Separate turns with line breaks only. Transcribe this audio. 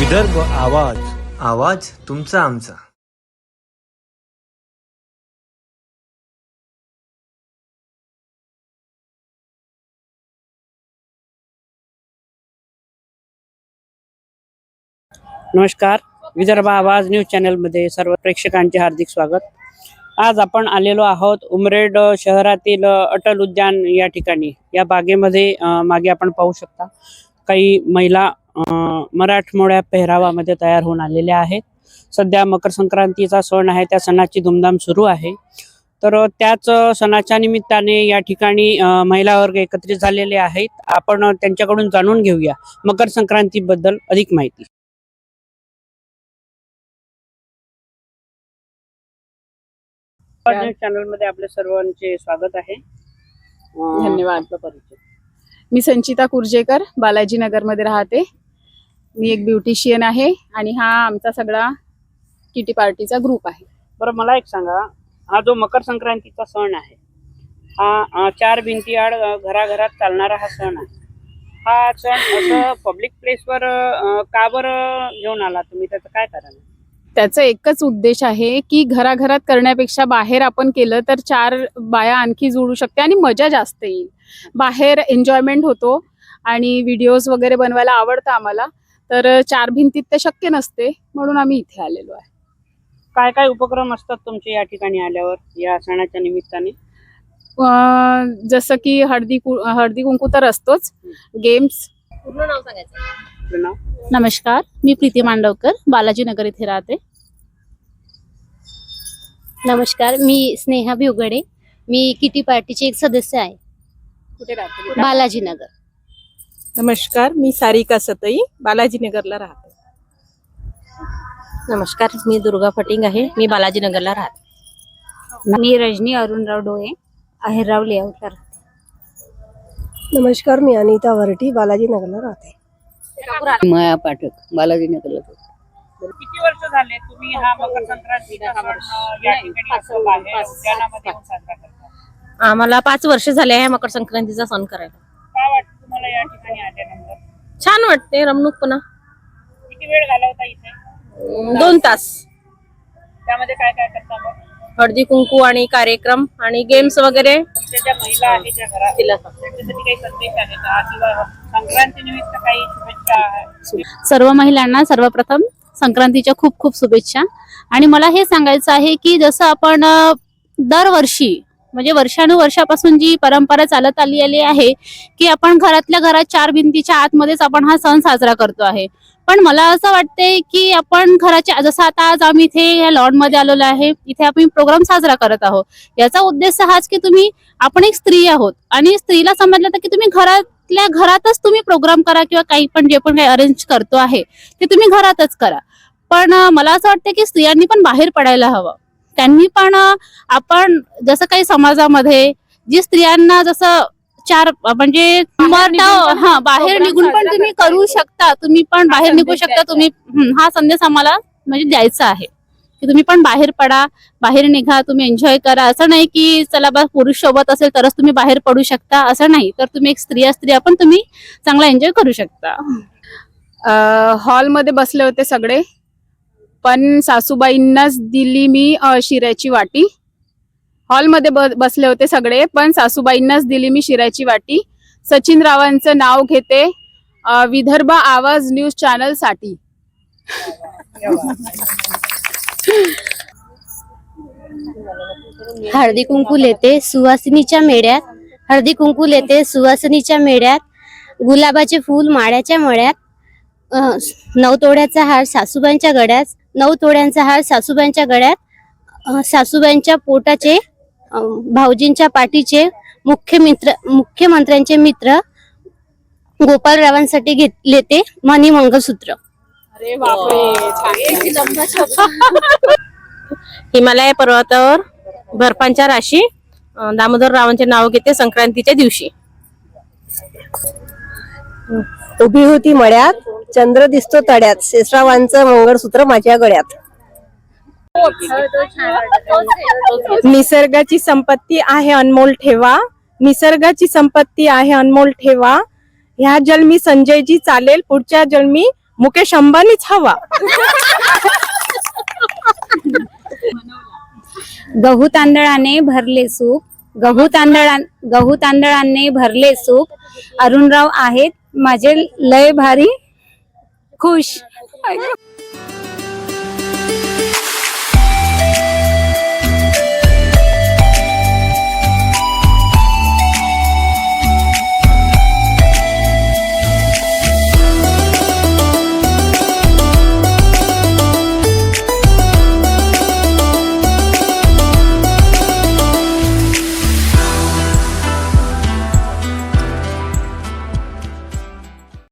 विदर्भ आवाज. आवाज तुमचा आमचा.
नमस्कार. विदर्भ आवाज न्यूज चॅनलमध्ये सर्व प्रेक्षकांचे हार्दिक स्वागत. आज आपण आलेलो आहोत उमरेड शहरातील अटल उद्यान या ठिकाणी. या बागेमध्ये मागे आपण पाहू शकता. काही महिला मराठमोळ्या पेहरावामध्ये तयार होऊन आलेल्या आहेत. सध्या मकर संक्रांतीचा सण आहे त्या सणाची धूमधाम सुरू आहे. तर त्याच सणाच्या निमित्ताने या ठिकाणी महिला वर्ग एकत्रित झालेले आहेत. आपण त्यांच्याकडून जाणून घेऊया मकर संक्रांतीबद्दल अधिक माहिती. चॅनलमध्ये आपले सर्वांचे स्वागत आहे.
धन्यवाद.
परिचय.
मी संचिता कुर्जेकर बालाजीनगरमध्ये राहते. मी एक ब्युटिशियन आहे आणि हा आमचा सगळा किटी पार्टीचा ग्रुप आहे.
बरं मला एक सांगा. हा जो मकर संक्रांतीचा सण आहे हा चार भिंती आड घराघरात चालणारा हा सण आहे. हा सण असं पब्लिक प्लेसवर का बरं घेऊन आला? तुम्ही त्याचं काय कारण आहे?
त्याचा एकच उद्देश आहे की घराघरात करण्यापेक्षा बाहेर आपण केलं तर चार बाया आणखी जुळू शकते आणि मजा जास्त येईल. बाहेर एन्जॉयमेंट होतो आणि व्हिडिओज वगैरे बनवायला आवडतं आम्हाला. तर चार भिंतीत ते शक्य नसते म्हणून आम्ही इथे आलेलो आहे.
काय काय उपक्रम असतात तुमचे या ठिकाणी आल्यावर या सणाच्या निमित्ताने?
जसं की हळदी कु- हळदी कुंकू तर असतोच. गेम्स
आपलं नाव?
नमस्कार मी प्रीती मांडवकर बालाजीनगर इथे राहते. नमस्कार मी स्नेहा भिवगडे. मी किटी पार्टीचे एक सदस्य आहे.
कुठे राहते?
बालाजीनगर
नमस्कार मी सारिका सतई बालाजीनगरला राहते.
नमस्कार मी दुर्गा फटिंग आहे मी बालाजीनगरला राहते.
मी रजनी अरुणराव डोळे अहिरराव लेआउटला राहते
नमस्कार मी अनिता वरटी बालाजीनगरला राहते.
माया पाठक बालाजीनगरला
किती वर्ष झाले तुम्ही हा मकर संक्रांतीचा सण अं, या ठिकाणी असं बाहेर उद्यानामध्ये येऊन साजरा करता?
आम्हाला पाच वर्ष झाले आहे मकर संक्रांतीचा सण करायला.
काय वाटतं तुम्हाला या ठिकाणी आल्यानंतर?
छान वाटते रमणूकपणा
किती वेळ घालवता इथे?
दोन तास.
त्यामध्ये काय काय करता मग
हळदी कुंकू आणि कार्यक्रम आणि गेम्स वगैरे.
इथे ज्या महिला आहेत ज्या घरात
तिला.
त्यांच्यासाठी काही संदेश आहे का? किंवा संक्रांती निमित्त काही शुभेच्छा आहे?
सर्व महिलांना सर्वप्रथम संक्रांतीच्या खूप खूप शुभेच्छा. आणि मला हे सांगायचं आहे की जसं आपण दरवर्षी म्हणजे वर्षानुवर्षापासून जी परंपरा चालत आली आली आहे की आपण घरातल्या घरात चार भिंतीच्या आतमध्येच आपण हा सण साजरा करतो आहे. पण मला असं वाटतंय की आपण घराच्या जसं आता आज आम्ही इथे या लॉनमध्ये आलेलो आहे इथे आपण प्रोग्राम साजरा करत आहोत. याचा उद्देश हाच की तुम्ही आपण एक स्त्री आहोत. आणि स्त्रीला समजलं तर की तुम्ही घरातल्या घरातच तुम्ही प्रोग्राम करा किंवा काही पण जे पण काही अरेंज करतो आहे ते तुम्ही घरातच करा. पण मला असं वाटतं की स्त्रियांनी पण बाहेर पडायला हवं. त्यांनी पण आपण जसं काही समाजामध्ये जी स्त्रियांना जसं चार म्हणजे हा बाहेर निघून पण तुम्ही करू. शकता. तुम्ही पण बाहेर निघू शकता. तुम्ही हं, हा संदेश आम्हाला म्हणजे द्यायचा आहे. की तुम्ही पण बाहेर पडा बाहेर निघा तुम्ही एन्जॉय करा. असं नाही की चला बा पुरुष सोबत असेल तरच तुम्ही बाहेर पडू शकता. असं नाही. तर तुम्ही एक स्त्रिया स्त्रिया पण तुम्ही चांगला एन्जॉय करू शकता.
हॉलमध्ये बसले होते सगळे. पण सासूबाईंनाच दिली मी शिऱ्याची वाटी. हॉलमध्ये ब- बसले होते सगळे पण सासूबाईंनाच दिली मी शिरायची वाटी. सचिन रावांचं नाव घेते विदर्भ आवाज न्यूज चॅनलसाठी
हळदी कुंकू लेते सुवासिनीच्या मेळ्यात हळदी कुंकू लेते सुवासिनीच्या मेळ्यात गुलाबाचे फूल माळ्याच्या मळ्यात नऊ तोड्याचा हार सासूबाईंच्या गड्यात नऊ तोड्यांचा हार सासूबाईंच्या गड्यात सासूबाईंच्या पोटाचे भाऊजींच्या पाठीचे मुख्य मित्र मुख्यमंत्र्यांचे मित्र गोपालरावांसाठी घेत लेते मनी मंगळसूत्र.
अरे बापरे
हिमालय पर्वतावर बर्फांच्या राशी दामोदर रावांचे नाव घेते संक्रांतीच्या दिवशी.
उभी होती मळ्यात चंद्र दिसतो तड्यात शेषरावांचं मंगळसूत्र माझ्या गळ्यात.
निसर्गाची संपत्ती आहे अनमोल ठेवा. निसर्गाची संपत्ती आहे अनमोल ठेवा. ह्या जन्मी संजयजी चालेल पुढच्या जन्मी मुकेश अंबानीच हवा.
गहू तांदळाने भरले सूप. गहू तांदळा गहू तांदळाने भरले सूप. अरुणराव आहेत माझे लय भारी खुश.